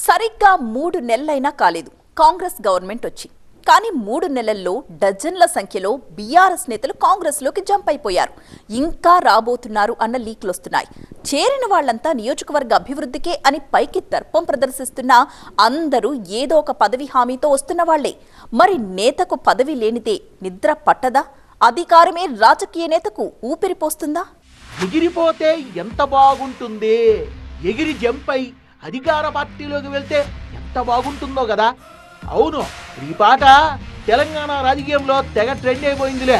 సరిగ్గా మూడు నెలలైనా కాలేదు. కాంగ్రెస్ గవర్నమెంట్ వచ్చి. కానీ మూడు నెలల్లో డజన్ల సంఖ్యలో బీఆర్ఎస్ నేతలు కాంగ్రెస్లోకి జంప్ అయిపోయారు. ఇంకా రాబోతున్నారు అన్న లీక్లు వస్తున్నాయి చేరిన వాళ్ళంతా నియోజకవర్గ అభివృద్ధికే అని పైకి దర్పం ప్రదర్శిస్తున్నా అందరూ ఏదో ఒక పదవి హామీతో వస్తున్న వాళ్ళే మరి నేతకు పదవి లేనిదే నిద్ర పట్టదా? అధికారమే రాజకీయ నేతకు ఊపిరిపోస్తుందా ఎగిరిపోతే ఎంత బాగుంటుంది? ఎగిరి జంప్ అయి అధికార పార్టీలోకి వెళ్తే ఎంత బాగుంటుందో కదా. అవును ఈ పాట తెలంగాణ రాజకీయంలో తెగ ట్రెండ్ అయిపోయిందిలే.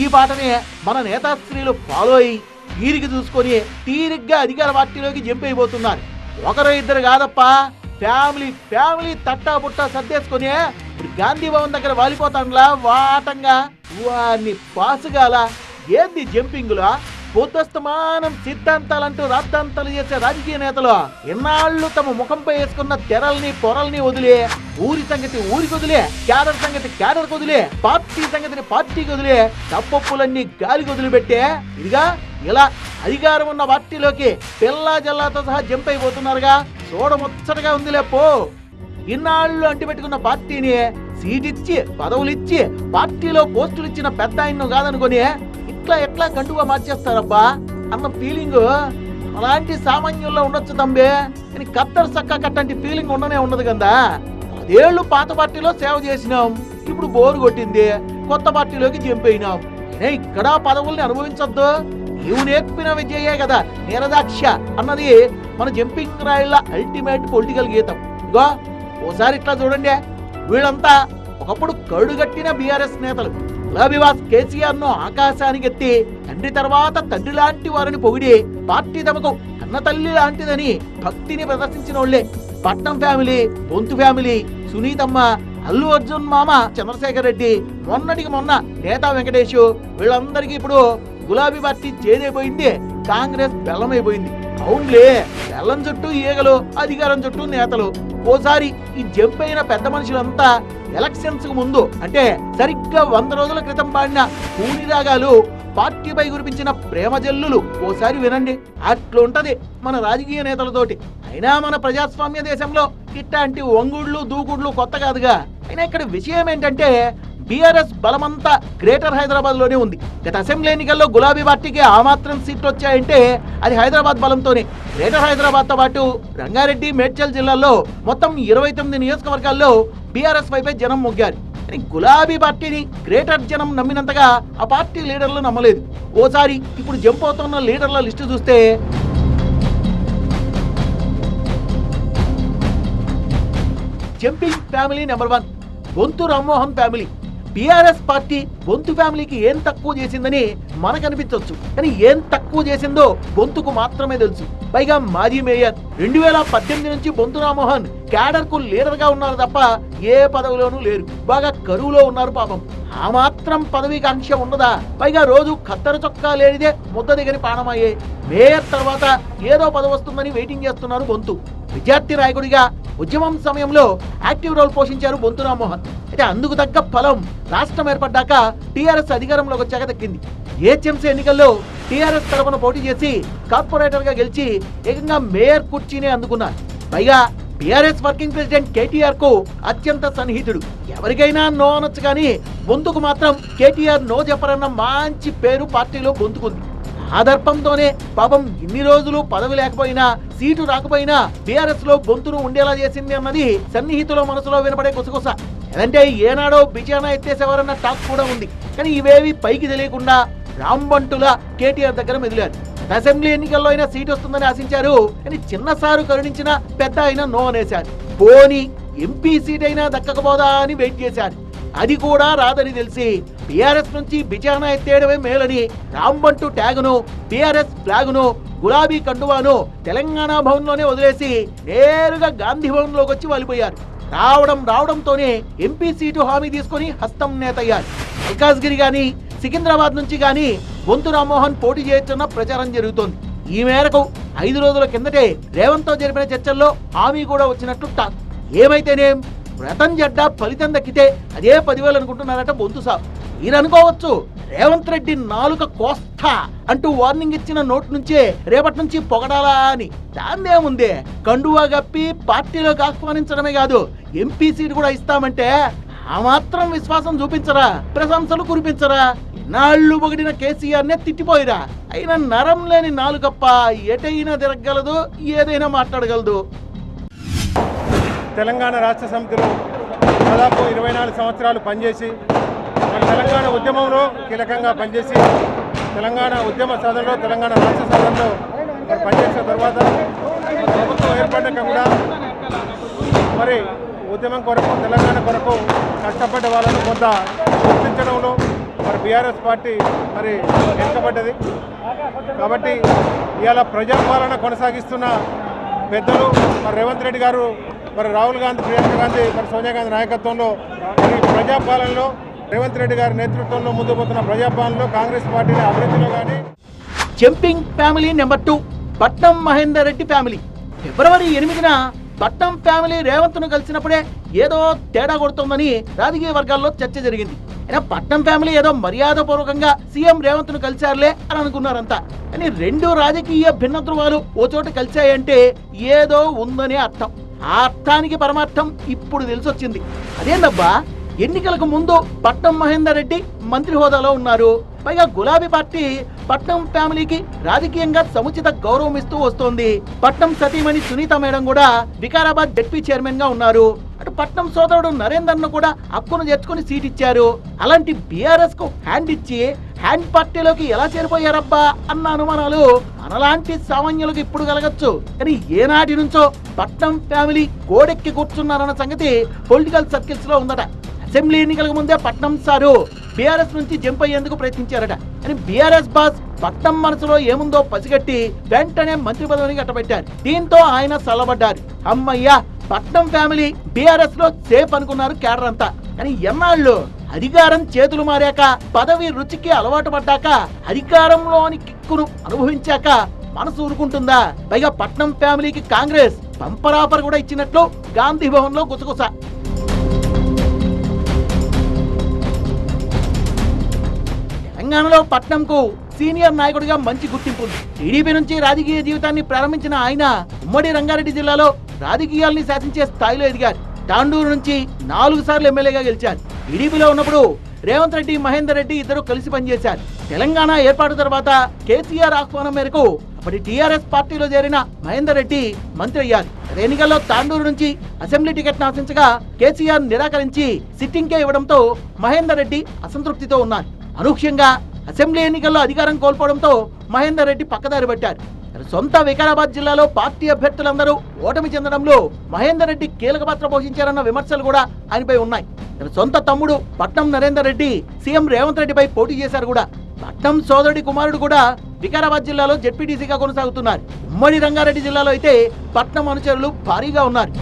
ఈ పాటనే మన నేతాశ్రీలు ఫాలో అయ్యి తీరిక చూసుకొని తీరిగ్గా అధికార పార్టీలోకి జంప్ అయిపోతున్నారు ఒకరు ఇద్దరు కాదప్ప ఫ్యామిలీ ఫ్యామిలీ తట్టా పుట్టా సర్దేసుకొని ఇప్పుడు గాంధీ భవన్ దగ్గర వాలిపోతాండ్లా వాటంగా. వారిని పాసుగాల ఏంది జంపింగ్లా? పొద్దుస్తమానం సిద్ధాంతాలంటూ రాద్ధాంతాలు చేసే రాజకీయ నేతలు ఇన్నాళ్ళు తమ ముఖంపై వేసుకున్న తెరల్ని పొరల్ని వదిలే ఊరి సంగతి ఊరికి వదిలే క్యాడర్ సంగతి క్యాడర్ వదిలే పార్టీ సంగతిని పార్టీకి వదిలే తప్పప్పులన్నీ గాలికి వదిలిపెట్టే ఇదిగా ఇలా అధికారం ఉన్న పార్టీలోకి పిల్లా జల్లాతో సహా జంప్ అయిపోతున్నారుగా. చూడముచ్చటగా ఉందిలే పో. ఇన్నాళ్ళు అంటిపెట్టుకున్న పార్టీని సీటిచ్చి పదవులిచ్చి పార్టీలో పోస్టులు ఇచ్చిన పెద్ద ఆయన్ను కాదనుకొని ఇట్లా ఎట్లా కండుగా మార్చేస్తారబ్బా? అన్న ఫీలింగ్ అలాంటి సామాన్యుల్లో ఉండొచ్చు తంబే. కానీ కత్తర్ సక్క కట్టంటి ఫీలింగ్ ఉండనే ఉండదు కదా పదేళ్ళు పాత పార్టీలో సేవ చేసినాం. ఇప్పుడు బోరు కొట్టింది. కొత్త పార్టీలోకి జంపైనాం అయినా ఇక్కడ పదవుల్ని అనుభవించొద్దు. నీవు నేర్పిన విజయే కదా నిరదాక్ష అన్నది మన జంపింగ్ రాయిల అల్టిమేట్ పొలిటికల్ గీతం. ఇగో ఓసారి ఇట్లా చూడండి. వీళ్ళంతా ఒకప్పుడు కడుగట్టిన బీఆర్ఎస్ నేతలు. గులాబీవాస్ కేసీఆర్ను ఆకాశానికి ఎత్తి తండ్రి తర్వాత తండ్రి లాంటి వారిని పొగిడి పార్టీ తమకు అన్న తల్లి లాంటిదని భక్తిని ప్రదర్శించిన వాళ్ళే. పట్నం ఫ్యామిలీ బొంతు ఫ్యామిలీ సునీతమ్మ అల్లు అర్జున్ మామ చంద్రశేఖర్ రెడ్డి మొన్నటికి మొన్న నేతా వెంకటేష్ వీళ్ళందరికీ ఇప్పుడు గులాబీ పార్టీ చేదైపోయింది కాంగ్రెస్ బెల్లమైపోయింది. అవునులే. బెల్లం చుట్టూ ఈగలు అధికారం చుట్టూ నేతలు. ఓసారి ఈ జంప్ అయిన పెద్ద మనుషులంతా ఎలక్షన్స్కు ముందు అంటే సరిగ్గా వంద రోజుల క్రితం పాడిన కూని రాగాలు పార్టీపై కురిపించిన ప్రేమ జల్లులు ఓసారి వినండి. అట్లుంటది మన రాజకీయ నేతలతోటి. అయినా మన ప్రజాస్వామ్య దేశంలో ఇట్లాంటి వంగుళ్ళు దూకుడులు కొత్త కాదుగా. అయినా ఇక్కడ విషయం ఏంటంటే బీఆర్ఎస్ బలమంతా గ్రేటర్ హైదరాబాద్లోనే ఉంది. గత అసెంబ్లీ ఎన్నికల్లో గులాబీ పార్టీకి ఆ మాత్రం సీట్లు వచ్చాయంటే అది హైదరాబాద్ బలంతోనే. గ్రేటర్ హైదరాబాద్తో పాటు రంగారెడ్డి మేడ్చల్ జిల్లాల్లో మొత్తం ఇరవై తొమ్మిది నియోజకవర్గాల్లో బీఆర్ఎస్ వైపే జనం మొగ్గారు. గులాబీ పార్టీని గ్రేటర్ జనం నమ్మినంతగా ఆ పార్టీ లీడర్లు నమ్మలేదు. ఓసారి ఇప్పుడు జంప్ అవుతున్న లీడర్ల లిస్టు చూస్తే జంపింగ్ ఫ్యామిలీ నెంబర్ వన్ గొంతు Rammohan family. TRS party Bonthu ఫ్యామిలీకి ఏం తక్కువ చేసిందని మనకనిపించవచ్చు కానీ ఏం తక్కువ చేసిందో బొంతుకు మాత్రమే తెలుసు. పైగా మాజీ మేయర్ రెండు వేల పద్దెనిమిది నుంచి బొంతు రామ్మోహన్ క్యాడర్కు లీడర్గా ఉన్నారు తప్ప ఏ పదవిలోనూ లేరు. బాగా కరువులో ఉన్నారు పాపం. ఆ మాత్రం పదవికి అంశం ఉండదా పైగా రోజు కత్తెర చొక్కా లేనిదే ముద్ద దిగని పానమయ్యే మేయర్ తర్వాత ఏదో పదవి వస్తుందని వెయిటింగ్ చేస్తున్నారు బొంతు విద్యార్థి నాయకుడిగా ఉద్యమం సమయంలో యాక్టివ్ రోల్ పోషించారు బొంతు రామ్మోహన్. అయితే అందుకు తగ్గ ఫలం రాష్ట్రం ఏర్పడ్డాక టీఆర్ఎస్ అధికారంలోకి వచ్చాక దక్కింది. ఏహెచ్ఎంసీ ఎన్నికల్లో టీఆర్ఎస్ తరఫున పోటీ చేసి కార్పొరేటర్గా గెలిచి ఏకంగా మేయర్ కుర్చీని అందుకున్నారు. పైగా టీఆర్ఎస్ వర్కింగ్ ప్రెసిడెంట్ కేటీఆర్కు అత్యంత సన్నిహితుడు. ఎవరికైనా నో అనొచ్చు కానీ ముందుకు మాత్రం కేటీఆర్ నో చెప్పరన్న మంచి పేరు పార్టీలో గొంతుకుంది. ఆ దర్పంతోనే పాపం ఇన్ని రోజులు పదవి లేకపోయినా సీటు రాకపోయినా బీఆర్ఎస్లో గొంతును ఉండేలా చేసింది అన్నది సన్నిహితుల మనసులో వినపడే గుసగుస. ఏదంటే ఏనాడో బిచానా ఎత్తేసేవారన్న టాక్ కూడా ఉంది. కానీ ఇవేవి పైకి తెలియకుండా రాంబంటుల కేటీఆర్ దగ్గర మెదిలారు. అసెంబ్లీ ఎన్నికల్లో అయినా సీట్ వస్తుందని ఆశించారు. అని చిన్న సారు కరుణించిన పెద్ద అయినా నో అనేశారు. పోని ఎంపీ సీట్ అయినా దక్కకపోదా అని వెయిట్ చేశారు. అది కూడా రాదని తెలిసి బీఆర్ఎస్ నుంచి బిచానా ఎత్తేయడమే మేలని రాంబంటు ట్యాగును బీఆర్ఎస్ ఫ్లాగును గులాబీ కండువాను తెలంగాణ భవన్లోనే వదిలేసి నేరుగా గాంధీ భవన్లోకి వచ్చి వాలిపోయారు. రావడం రావడంతోనే ఎంపీ సీటు హామీ తీసుకొని హస్తం నేతయ్యారు. మల్కాజ్గిరి గాని సికింద్రాబాద్ నుంచి గాని బొంతు రామ్మోహన్ పోటీ చేయొచ్చన్న ప్రచారం జరుగుతోంది. ఈ మేరకు ఐదు రోజుల కిందటే రేవంత్తో జరిపిన చర్చల్లో హామీ కూడా వచ్చినట్లు టాక్. ఏమైతేనేం? వ్రతం జడ్డ ఫలితం దక్కితే అదే పదివేలు అనుకుంటున్నారట బొంతు సాబ్. మీరు అనుకోవచ్చు రేవంత్ రెడ్డి నాలుక కోస్తా అంటూ వార్నింగ్ ఇచ్చిన నోట్ నుంచే రేపటి నుంచి పొగడాలా అని. దాన్నేముంది కండువా గప్పి పార్టీలోకి ఆహ్వానించడమే కాదు ఎంపీ సీట్ కూడా ఇస్తామంటే ఆ మాత్రం విశ్వాసం చూపించరా ప్రశంసలు కురిపించరా? నాళ్ళు పొగిడిన కేసీఆర్ నే తిట్టిపోయిరా. అయినా నరం లేని నాలుగప్ప ఎటైనా తిరగలదు ఏదైనా మాట్లాడగలదు. తెలంగాణ రాష్ట్ర సమితిలో దాదాపు ఇరవై నాలుగు సంవత్సరాలు పనిచేసి మన తెలంగాణ ఉద్యమంలో కీలకంగా పనిచేసి తెలంగాణ ఉద్యమ సాధనలో తెలంగాణ రాష్ట్ర సాధనలో మరి పనిచేసిన తర్వాత ప్రభుత్వం ఏర్పడ్డాక కూడా మరి ఉద్యమం కొరకు తెలంగాణ కొరకు కష్టపడ్డ వాళ్ళను కొంత గుర్తించడంలో మరి బీఆర్ఎస్ పార్టీ మరి వెనుకబడ్డది. కాబట్టి ఇవాళ ప్రజాపాలన కొనసాగిస్తున్న పెద్దలు మరి రేవంత్ రెడ్డి గారు మరి రాహుల్ గాంధీ ప్రియాంక గాంధీ మరి సోనియా గాంధీ నాయకత్వంలో మరి ప్రజాపాలనలో రేవంత్ రెడ్డి గారి నేతృత్వంలో ముందుకు పోతున్న ప్రజాపాలనలో కాంగ్రెస్ పార్టీని అభివృద్ధిలో కానీ జంపింగ్ ఫ్యామిలీ నెంబర్ టూ పట్నం మహేందర్ రెడ్డి ఫ్యామిలీ. ఫిబ్రవరి ఎనిమిదిన పట్నం ఫ్యామిలీ రేవంత్ను కలిసినప్పుడే ఏదో తేడా కొడుతోందని రాజకీయ వర్గాల్లో చర్చ జరిగింది. అయినా పట్నం ఫ్యామిలీ ఏదో మర్యాదపూర్వకంగా సీఎం రేవంత్ను కలిశారులే అని అనుకున్నారంతా కానీ రెండు రాజకీయ భిన్న ధృవాలు ఓ చోట కలిశాయంటే ఏదో ఉందని అర్థం. ఆ అర్థానికి పరమార్థం ఇప్పుడు తెలిసొచ్చింది. అదేందబ్బా? ఎన్నికలకు ముందు పట్నం మహేందర్ రెడ్డి మంత్రి హోదాలో ఉన్నారు. పైగా గులాబీ పార్టీ పట్నం ఫ్యామిలీకి రాజకీయంగా సముచిత గౌరవం ఇస్తూ వస్తోంది. పట్నం సతీమణి సునీత మేడం కూడా వికారాబాద్ జెడ్పీ చైర్మన్గా ఉన్నారు. అటు పట్నం సోదరుడు నరేందర్ను కూడా అప్పును చేర్చుకుని సీట్ ఇచ్చారు. అలాంటి బీఆర్ఎస్కు హ్యాండ్ ఇచ్చి హ్యాండ్ పార్టీలోకి ఎలా చేరిపోయారబ్బా అన్న అనుమానాలు మనలాంటి సామాన్యులకు ఇప్పుడు కలగచ్చు. కానీ ఏనాటి నుంచో పట్నం ఫ్యామిలీ గోడెక్కి కూర్చున్నారన్న సంగతి పొలిటికల్ సర్కిల్స్లో ఉందట. అసెంబ్లీ ఎన్నికలకు ముందే పట్నం సారు బీఆర్ఎస్ నుంచి జంప్ అయ్యేందుకు ప్రయత్నించారట. అని బీఆర్ఎస్ బాస్ పట్నం మనసులో ఏముందో పసిగట్టి వెంటనే మంత్రి పదవిని కట్టబెట్టారు. దీంతో ఆయన చల్లబడ్డారు అమ్మయ్యా పట్నం ఫ్యామిలీ బీఆర్ఎస్లో సేఫ్ అనుకున్నారు కేడర్ అంతా. కానీ ఎన్నాళ్ళు అధికారం చేతులు మారాక పదవి రుచికి అలవాటు పడ్డాక అధికారంలోని కిక్కును అనుభవించాక మనసు ఊరుకుంటుందా? పైగా పట్నం ఫ్యామిలీకి కాంగ్రెస్ పంపరాపర్ కూడా ఇచ్చినట్లు గాంధీ భవన్లో గుసగుస. తెలంగాణలో పట్నంకు సీనియర్ నాయకుడిగా మంచి గుర్తింపు ఉంది. టీడీపీ నుంచి రాజకీయ జీవితాన్ని ప్రారంభించిన ఆయన ఉమ్మడి రంగారెడ్డి జిల్లాలో రాజకీయాల్ని శాసించే స్థాయిలో ఎదిగారు. తాండూరు నుంచి నాలుగు సార్లు ఎమ్మెల్యేగా గెలిచారు. టీడీపీలో ఉన్నప్పుడు రేవంత్ రెడ్డి మహేందర్ రెడ్డి ఇద్దరు కలిసి పనిచేశారు. తెలంగాణ ఏర్పాటు తర్వాత కేసీఆర్ ఆహ్వానం మేరకు అప్పటి టీఆర్ఎస్ పార్టీలో చేరిన మహేందర్ రెడ్డి మంత్రి అయ్యారు. గత ఎన్నికల్లో తాండూరు నుంచి అసెంబ్లీ టికెట్ ఆశించగా కేసీఆర్ నిరాకరించి సిట్టింగ్కే ఇవ్వడంతో మహేందర్ రెడ్డి అసంతృప్తితో ఉన్నారు. అనూహ్యంగా అసెంబ్లీ ఎన్నికల్లో అధికారం కోల్పోవడంతో మహేందర్ రెడ్డి పక్కదారి పట్టారు. సొంత వికారాబాద్ జిల్లాలో పార్టీ అభ్యర్థులందరూ ఓటమి చెందడంలో మహేందర్ రెడ్డి కీలక పాత్ర పోషించారన్న విమర్శలు కూడా ఆయనపై ఉన్నాయి. తన సొంత తమ్ముడు పట్నం నరేందర్ రెడ్డి సీఎం రేవంత్ రెడ్డిపై పోటీ చేశారు కూడా. పట్నం సోదరుడి కుమారుడు కూడా వికారాబాద్ జిల్లాలో జెడ్పీటీసీగా కొనసాగుతున్నారు. ఉమ్మడి రంగారెడ్డి జిల్లాలో అయితే పట్నం అనుచరులు భారీగా ఉన్నారు.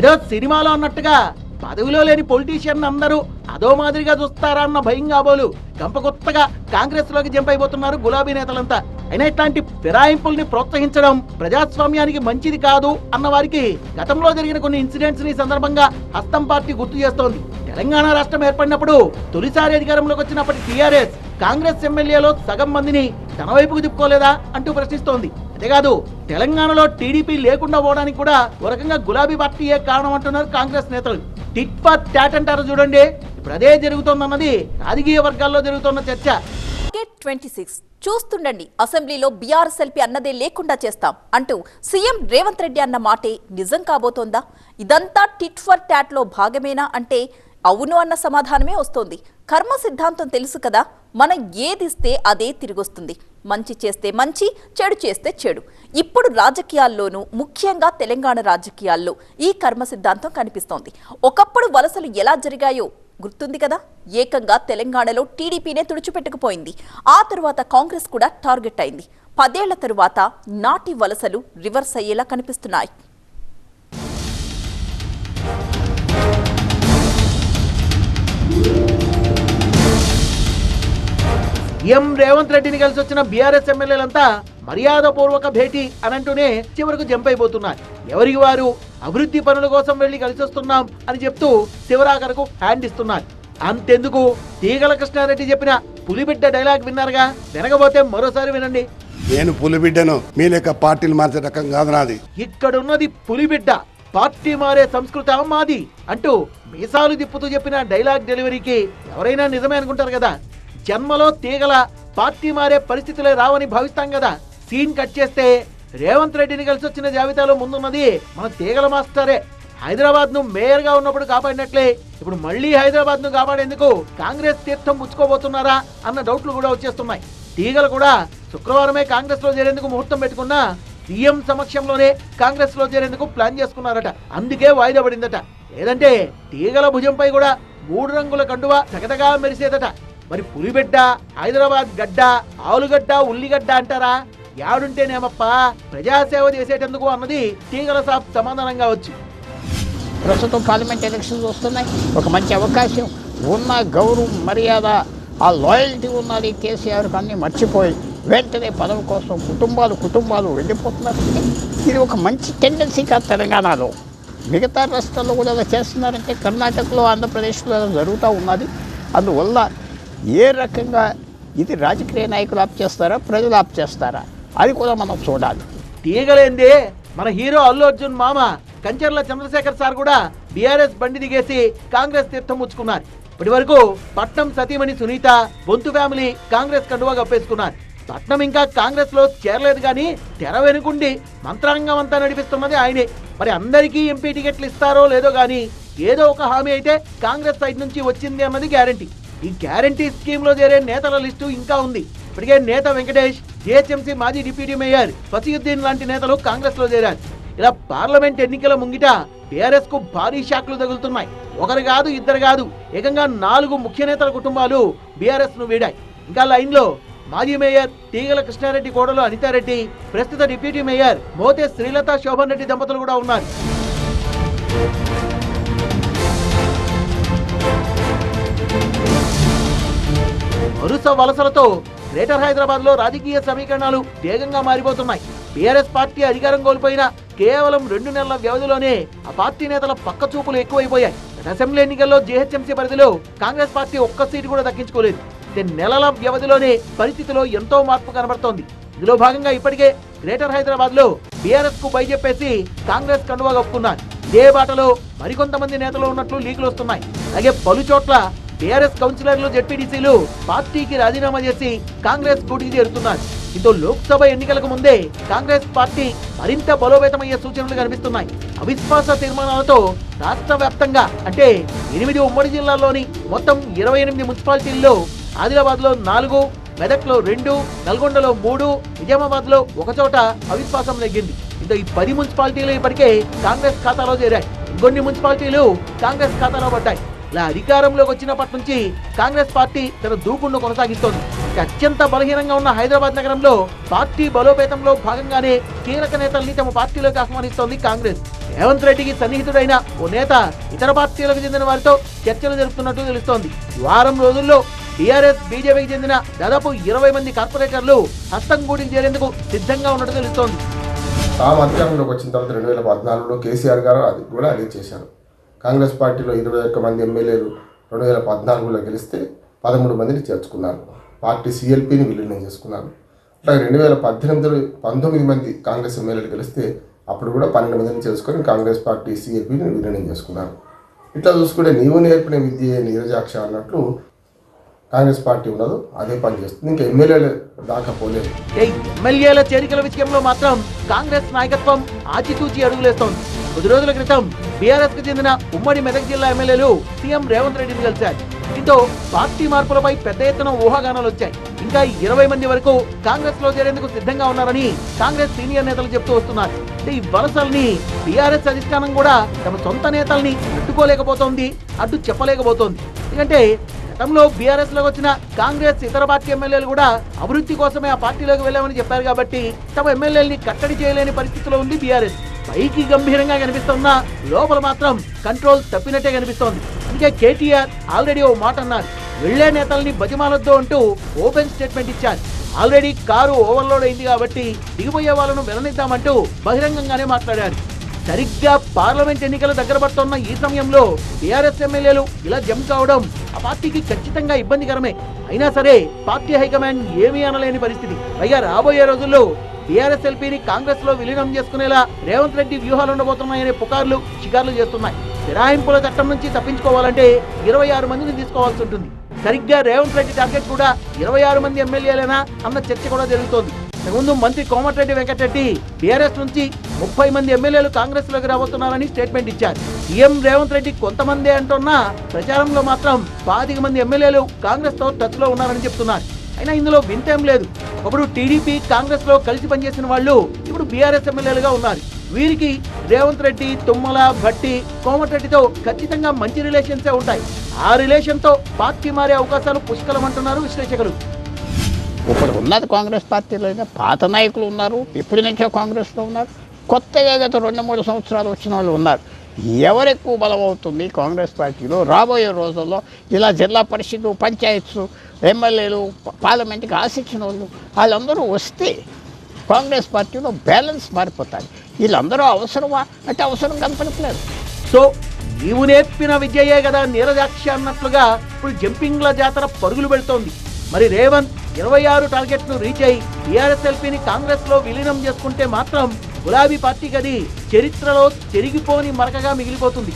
ఏదో సినిమాలో అన్నట్టుగా పదవిలో లేని పొలిటీషియన్ అందరూ అదో మాదిరిగా చూస్తారా అన్న భయం కాబోలు. గంపగొత్తగా కాంగ్రెస్లోకి జంప్ అయిపోతున్నారు గులాబీ నేతలంతా. అయినా ఇట్లాంటి ఫిరాయింపుల్ని ప్రోత్సహించడం ప్రజాస్వామ్యానికి మంచిది కాదు అన్న వారికి గతంలో జరిగిన కొన్ని ఇన్సిడెంట్స్ని సందర్భంగా హస్తం పార్టీ గుర్తు చేస్తోంది. తెలంగాణ రాష్ట్రం ఏర్పడినప్పుడు తొలిసారి అధికారంలోకి వచ్చినప్పటి టీఆర్ఎస్ కాంగ్రెస్ ఎమ్మెల్యేలో సగం మందిని తన వైపుకు తిప్పుకోలేదా అంటూ ప్రశ్నిస్తోంది. అంతేకాదు తెలంగాణలో టీడీపీ లేకుండా పోవడానికి కూడా ఒక రకంగా గులాబీ పార్టీయే కారణం అంటున్నారు కాంగ్రెస్ నేతలు. టిట్ ఫర్ టాట్ అంటారు చూడండి. ఇప్పుడు అదే జరుగుతోందన్నది రాజకీయ వర్గాల్లో జరుగుతున్న చర్చ. Twenty six. చూస్తుండండి అసెంబ్లీలో బీఆర్ఎస్ఎల్పీ అన్నదే లేకుండా చేస్తాం అంటూ సీఎం రేవంత్ రెడ్డి అన్న మాటే నిజం కాబోతోందా? ఇదంతా టిట్ ఫర్ ట్యాట్లో లో భాగమేనా అంటే అవును అన్న సమాధానమే వస్తోంది. కర్మ సిద్ధాంతం తెలుసు కదా మనం ఏదిస్తే అదే తిరిగొస్తుంది. మంచి చేస్తే మంచి చెడు చేస్తే చెడు. ఇప్పుడు రాజకీయాల్లోనూ ముఖ్యంగా తెలంగాణ రాజకీయాల్లో ఈ కర్మ సిద్ధాంతం కనిపిస్తోంది. ఒకప్పుడు వలసలు ఎలా జరిగాయో గుర్తుంది కదా? ఏకంగా తెలంగాణలో టీడీపీనే తుడిచిపెట్టుకుపోయింది. ఆ తరువాత కాంగ్రెస్ కూడా టార్గెట్ అయింది. పదేళ్ళ తరువాత నాటి వలసలు రివర్స్ అయ్యేలా కనిపిస్తున్నాయి. సీఎం రేవంత్ రెడ్డిని కలిసి వచ్చిన బీఆర్ఎస్ ఎమ్మెల్యేలంతా మర్యాదపూర్వక భేటీ అని అంటూనే చివరకు జంప్ అయిపోతున్నారు ఎవరికి వారు అభివృద్ధి పనుల కోసం వెళ్ళి కలిసి వస్తున్నాం అని చెప్తూ శివరాకరకు హ్యాండ్ ఇస్తున్నారు. అంతెందుకు? తీగల కృష్ణారెడ్డి చెప్పిన పులిబిడ్డ డైలాగ్ విన్నారుగా? వినకపోతే మరోసారి వినండి. నేను పులిబిడ్డను మీ లెక్క పార్టీలు మార్చే రకం కాదు నాది. ఇక్కడున్నది పులిబిడ్డ పార్టీ మారే సంస్కృతి మాది అంటూ మీసాలు తిప్పుతూ చెప్పిన డైలాగ్ డెలివరీకి ఎవరైనా నిజమే అనుకుంటారు కదా? జన్మలో తీగల పార్టీ మారే పరిస్థితులే రావని భావిస్తాం కదా. సీన్ కట్ చేస్తే రేవంత్ రెడ్డిని కలిసి వచ్చిన జాబితాలో ముందున్నది మన తీగల మాస్టరే. హైదరాబాద్ను మేయర్గా ఉన్నప్పుడు కాపాడినట్లే. ఇప్పుడు మళ్ళీ హైదరాబాద్ను కాపాడేందుకు కాంగ్రెస్ తీర్థం పుచ్చుకోబోతున్నారా అన్న డౌట్లు కూడా వచ్చేస్తున్నాయి. తీగలు కూడా శుక్రవారమే కాంగ్రెస్లో చేరేందుకు ముహూర్తం పెట్టుకున్న సీఎం సమక్షంలోనే కాంగ్రెస్లో చేరేందుకు ప్లాన్ చేసుకున్నారట. అందుకే వాయిదా పడిందట. లేదంటే తీగల భుజంపై కూడా మూడు రంగుల కండువా తగదగా మెరిసేదట. మరి పులిబిడ్డ హైదరాబాద్ గడ్డ ఆలుగడ్డ ఉల్లిగడ్డ అంటారా? యాడుంటేనేమప్ప? ప్రజాసేవ చేసేటందుకు అన్నది తీగల సాబ్ సమాధానంగా వచ్చి. ప్రస్తుతం పార్లమెంట్ ఎలక్షన్స్ వస్తున్నాయి. ఒక మంచి అవకాశం ఉన్న గౌరవం మర్యాద ఆ లాయల్టీ ఉన్నది కేసీఆర్కి అన్నీ మర్చిపోయి వెంటనే పదవి కోసం కుటుంబాలు కుటుంబాలు వెళ్ళిపోతున్నారు. ఇది ఒక మంచి టెండెన్సీ కాదు తెలంగాణలో? మిగతా రాష్ట్రాల్లో కూడా అలా చేస్తున్నారంటే కర్ణాటకలో ఆంధ్రప్రదేశ్లో జరుగుతూ ఉన్నది. అందువల్ల ఏ రకంగా ఇది రాజకీయ నాయకులు ఆప్ చేస్తారా ప్రజలు ఆప్ చేస్తారా? అది కూడా మనం చూడాలి. తీగలేందే. మన హీరో అల్లు అర్జున్ మామ కంచర్ల చంద్రశేఖర్ సార్ కూడా బీఆర్ఎస్ బండి దిగేసి కాంగ్రెస్ తీర్థం ముచ్చుకున్నారు. ఇప్పటి వరకు పట్నం సతీమణి సునీత బొంతు ఫ్యామిలీ కాంగ్రెస్ కండువా కప్పేసుకున్నారు. పట్నం ఇంకా కాంగ్రెస్లో చేరలేదు కానీ తెర వెనుకుండి మంత్రాంగం అంతా నడిపిస్తున్నది ఆయనే. మరి అందరికీ ఎంపీ టికెట్లు ఇస్తారో లేదో గానీ ఏదో ఒక హామీ అయితే కాంగ్రెస్ సైడ్ నుంచి వచ్చింది అన్నది గ్యారంటీ. ఈ గ్యారంటీ స్కీమ్లో చేరే నేతల లిస్టు ఇంకా ఉంది. ఇప్పటికే నేత వెంకటేష్ జిహెచ్ఎంసీ మాజీ డిప్యూటీ మేయర్ ఫసీయుద్దీన్ లాంటి నేతలు కాంగ్రెస్లో చేరారు. ఇలా పార్లమెంట్ ఎన్నికల ముంగిట టీఆర్ఎస్కు భారీ షాక్లు తగులుతున్నాయి. ఒకరు కాదు ఇద్దరు కాదు ఏకంగా నాలుగు ముఖ్య నేతల కుటుంబాలు బీఆర్ఎస్ను వీడాయి. ఇంకా లైన్లో మాజీ మేయర్ తీగల కృష్ణారెడ్డి కోడలు అనితారెడ్డి ప్రస్తుత డిప్యూటీ మేయర్ మోతే శ్రీలత శోభన్ రెడ్డి దంపతులు కూడా ఉన్నారు. వరుస వలసలతో గ్రేటర్ హైదరాబాద్లో రాజకీయ సమీకరణాలు వేగంగా మారిపోతున్నాయి. టీఆర్ఎస్ పార్టీ అధికారం కోల్పోయిన కేవలం రెండు నెలల వ్యవధిలోనే ఆ పార్టీ నేతల పక్క చూపులు ఎక్కువైపోయాయి. అసెంబ్లీ ఎన్నికల్లో జీహెచ్ఎంసీ పరిధిలో కాంగ్రెస్ పార్టీ ఒక్క సీటు కూడా దక్కించుకోలేదు. నెలల వ్యవధిలోనే పరిస్థితిలో ఎంతో మార్పు కనబడుతోంది. ఇందులో భాగంగా ఇప్పటికే గ్రేటర్ హైదరాబాద్లో బీఆర్ఎస్కు చెప్పేసి కాంగ్రెస్ కండువా కప్పుకున్నారు. ఇదే బాటలో మరికొంతమంది నేతలు ఉన్నట్లు లీకులు వస్తున్నాయి. అలాగే పలు చోట్ల టీఆర్ఎస్ కౌన్సిలర్లు జెడ్పీటీసీలు పార్టీకి రాజీనామా చేసి కాంగ్రెస్ పోటీకి చేరుతున్నారు. దీంతో లోక్సభ ఎన్నికలకు ముందే కాంగ్రెస్ పార్టీ మరింత బలోపేతమయ్యే సూచనలు కనిపిస్తున్నాయి. అవిశ్వాస తీర్మానాలతో రాష్ట్ర వ్యాప్తంగా అంటే ఎనిమిది ఉమ్మడి జిల్లాల్లోని మొత్తం ఇరవై ఎనిమిది మున్సిపాలిటీల్లో ఆదిలాబాద్లో నాలుగు మెదక్లో రెండు నల్గొండలో మూడు నిజామాబాద్లో ఒకచోట అవిశ్వాసం నెగ్గింది. ఇంత ఈ పది మున్సిపాలిటీలు ఇప్పటికే కాంగ్రెస్ ఖాతాలో చేరాయి. ఇంకొన్ని మున్సిపాలిటీలు కాంగ్రెస్ ఖాతాలో పడ్డాయి. ఇలా అధికారంలోకి వచ్చినప్పటి నుంచి కాంగ్రెస్ పార్టీ తన దూకుడును కొనసాగిస్తోంది. అత్యంత బలహీనంగా ఉన్న హైదరాబాద్ నగరంలో పార్టీ బలోపేతంలో భాగంగానే కీలక నేతల్ని తమ పార్టీలోకి ఆహ్వానిస్తోంది కాంగ్రెస్. రేవంత్ రెడ్డికి సన్నిహితుడైన ఓ నేత ఇతర పార్టీలకు చెందిన వారితో చర్చలు జరుపుతున్నట్టు తెలుస్తోంది. వారం రోజుల్లో టీఆర్ఎస్ బీజేపీకి చెందిన దాదాపు ఇరవై మంది కార్పొరేటర్లు హస్తం గూటికి చేరేందుకు సిద్ధంగా ఉన్నట్టు తెలుస్తోంది. తాము అధికారంలోకి వచ్చిన తర్వాత రెండు వేల పద్నాలుగులో కేసీఆర్ గారు అది కూడా అదే చేశారు. కాంగ్రెస్ పార్టీలో ఇరవై ఒక్క మంది ఎమ్మెల్యేలు రెండు వేల పద్నాలుగులో గెలిస్తే పదమూడు మందిని చేర్చుకున్నారు. పార్టీ సిఎల్పిని విలీనం చేసుకున్నారు. అట్లాగే రెండు వేల పద్దెనిమిదిలో పంతొమ్మిది మంది కాంగ్రెస్ ఎమ్మెల్యేలు గెలిస్తే అప్పుడు కూడా పన్నెండు మందిని చేసుకొని కాంగ్రెస్ పార్టీ సిఎల్పిని విలీనం చేసుకున్నారు. ఇట్లా చూసుకుంటే నీవు నేర్పిన విద్య నీరజాక్ష అన్నట్లు కాంగ్రెస్ పార్టీ ఉన్నదో అదే పని చేస్తుంది. ఇంకా ఎమ్మెల్యేలు దాకా పోలేదు. ఎమ్మెల్యేల చేరికల విషయంలో మాత్రం కాంగ్రెస్ నాయకత్వం ఆచితూచి అడుగులేస్తోంది. కొద్ది రోజుల క్రితం బీఆర్ఎస్కు చెందిన ఉమ్మడి మెదక్ జిల్లా ఎమ్మెల్యేలు సీఎం రేవంత్ రెడ్డిని కలిశారు. దీంతో పార్టీ మార్పులపై పెద్ద ఎత్తున ఊహాగానాలు వచ్చాయి. ఇంకా ఇరవై మంది వరకు కాంగ్రెస్లో చేరేందుకు సిద్ధంగా ఉన్నారని కాంగ్రెస్ సీనియర్ నేతలు చెప్తూ వస్తున్నారు. అంటే ఈ వలసల్ని బీఆర్ఎస్ అధిష్టానం కూడా తమ సొంత నేతల్ని అడ్డుకోలేకపోతోంది అడ్డు చెప్పలేకపోతోంది. ఎందుకంటే గతంలో బీఆర్ఎస్లో వచ్చిన కాంగ్రెస్ ఇతర పార్టీ ఎమ్మెల్యేలు కూడా అభివృద్ధి కోసమే ఆ పార్టీలోకి వెళ్ళామని చెప్పారు కాబట్టి తమ ఎమ్మెల్యేలని కట్టడి చేయలేని పరిస్థితిలో ఉంది బీఆర్ఎస్. పైకి గంభీరంగా కనిపిస్తున్న లోపల మాత్రం కంట్రోల్ తప్పినట్టే కనిపిస్తోంది. అందుకే కేటీఆర్ ఆల్రెడీ ఓ మాట అన్నారు. వెళ్ళే నేతల్ని బతిమాలొద్దు అంటూ ఓపెన్ స్టేట్మెంట్ ఇచ్చారు. ఆల్రెడీ కారు ఓవర్లోడ్ అయింది కాబట్టి దిగిపోయే వాళ్ళను వెలనిద్దామంటూ బహిరంగంగానే మాట్లాడారు. సరిగ్గా పార్లమెంట్ ఎన్నికలు దగ్గర పడుతున్న ఈ సమయంలో టీఆర్ఎస్ ఎమ్మెల్యేలు ఇలా జమ్ కావడం ఆ పార్టీకి ఖచ్చితంగా ఇబ్బందికరమే. అయినా సరే పార్టీ హైకమాండ్ ఏమీ అనలేని పరిస్థితి. పైగా రాబోయే రోజుల్లో టీఆర్ఎస్ ఎల్పీని కాంగ్రెస్లో విలీనం చేసుకునేలా రేవంత్ రెడ్డి వ్యూహాలు ఉండబోతున్నాయనే పుకార్లు షికార్లు చేస్తున్నాయి. ఫిరాయింపుల చట్టం నుంచి తప్పించుకోవాలంటే ఇరవై ఆరు మందిని తీసుకోవాల్సి ఉంటుంది. సరిగ్గా రేవంత్ రెడ్డి టార్గెట్ కూడా ఇరవై ఆరు మంది ఎమ్మెల్యేలేనా అన్న చర్చ కూడా జరుగుతోంది. ముందు మంత్రి కోమటిరెడ్డి వెంకటరెడ్డి టీఆర్ఎస్ నుంచి ముప్పై మంది ఎమ్మెల్యేలు కాంగ్రెస్లోకి రాబోతున్నారని స్టేట్మెంట్ ఇచ్చారు. సీఎం రేవంత్ రెడ్డి కొంతమంది అంటున్నా ప్రచారంలో మాత్రం పాతిక మంది ఎమ్మెల్యేలు కాంగ్రెస్తో టచ్లో ఉన్నారని చెప్తున్నారు. అయినా ఇందులో వింతేం లేదు. ఒకప్పుడు టీడీపీ కాంగ్రెస్లో కలిసి పనిచేసిన వాళ్ళు ఇప్పుడు బీఆర్ఎస్ ఎమ్మెల్యేలుగా ఉన్నారు. వీరికి రేవంత్ రెడ్డి తుమ్మల భట్టి కోమటిరెడ్డితో ఖచ్చితంగా మంచి రిలేషన్సే ఉంటాయి. ఆ రిలేషన్తో పార్టీ మారే అవకాశాలు పుష్కలమంటున్నారు విశ్లేషకులు. ఇప్పుడు ఉన్నది కాంగ్రెస్ పార్టీలో అయితే పాత నాయకులు ఉన్నారు. ఇప్పటి నుంచో కాంగ్రెస్లో ఉన్నారు. కొత్తగా గత రెండు మూడు సంవత్సరాలు వచ్చిన వాళ్ళు ఉన్నారు. ఎవరు ఎక్కువ కాంగ్రెస్ పార్టీలో? రాబోయే రోజుల్లో ఇలా జిల్లా పరిషత్ పంచాయత్స్ ఎమ్మెల్యేలు పార్లమెంట్కి ఆశించిన వాళ్ళు వాళ్ళందరూ వస్తే కాంగ్రెస్ పార్టీలో బ్యాలెన్స్ మారిపోతారు వీళ్ళందరూ అవసరమా? అంటే అవసరం కనపడట్లేదు. సో నీవు నేర్పిన విద్యయే కదా నీరజాక్షి అన్నట్లుగా ఇప్పుడు జంపింగ్ల జాతర పరుగులు పెడుతోంది. మరి రేవంత్ ఇరవై ఆరు టార్గెట్ను రీచ్ అయి టీఆర్ఎస్ ఎల్పీని కాంగ్రెస్లో విలీనం చేసుకుంటే మాత్రం గులాబీ పార్టీకి అది చరిత్రలో చెరిగిపోని మరకగా మిగిలిపోతుంది.